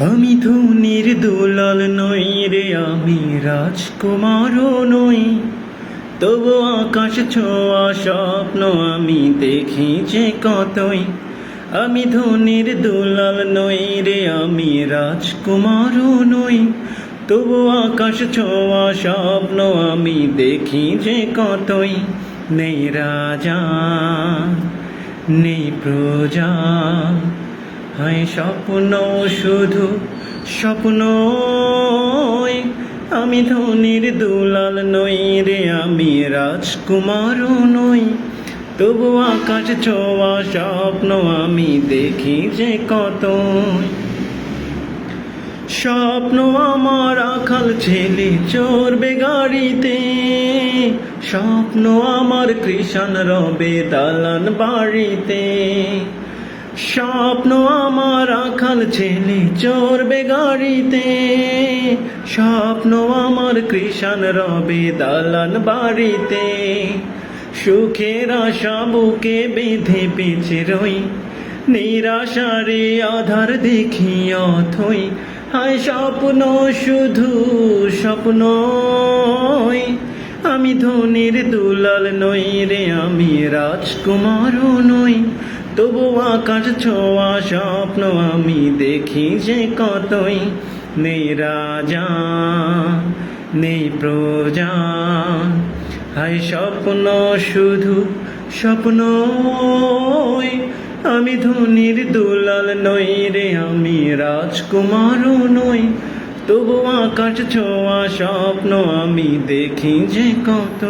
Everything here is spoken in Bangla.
আমি ধনির দুলাল নই রে, আমি রাজকুমার নই। তবু আকাশ ছোঁয়া স্বপ্ন আমি দেখি যে কতই। আমি ধনির দুলাল নই রে, আমি রাজকুমার নই। তবু আকাশ ছোঁয়া স্বপ্ন আমি দেখি যে কতই। নেই রাজা, নেই প্রজা হয় স্বপ্ন শুধু স্বপ্ন আমি ধনির দুলাল নই রে, আমি রাজকুমার নই। তবু আকাশ ছোয়া স্বপ্ন আমি দেখি যে কত স্বপ্ন আমার আখাল ছেলে, চড়বে গাড়িতে। স্বপ্ন আমার কৃষণ রবে দালান বাড়িতে। স্বপ্ন আমার আখাল ছেলে চড়বে গাড়িতে। স্বপ্ন আমার কৃষণ রবে দালান বাড়িতে। সুখের আশা বুকে বেঁধে বেঁচে রই। নিরাশারে আধার দেখি অথই। হায় স্বপ্ন শুধু স্বপ্ন। আমি ধনির দুলাল নই রে, আমি রাজকুমার নই। তবু আকাশ ছোঁয়া স্বপ্ন আমি দেখি যে কতই নেই রাজা, নেই প্রজা। হায় স্বপ্ন শুধু স্বপ্ন আমি ধনির দুলাল নই রে, আমি রাজকুমার নই। তবু আকাশ ছোঁয়া স্বপ্ন আমি দেখি যে কত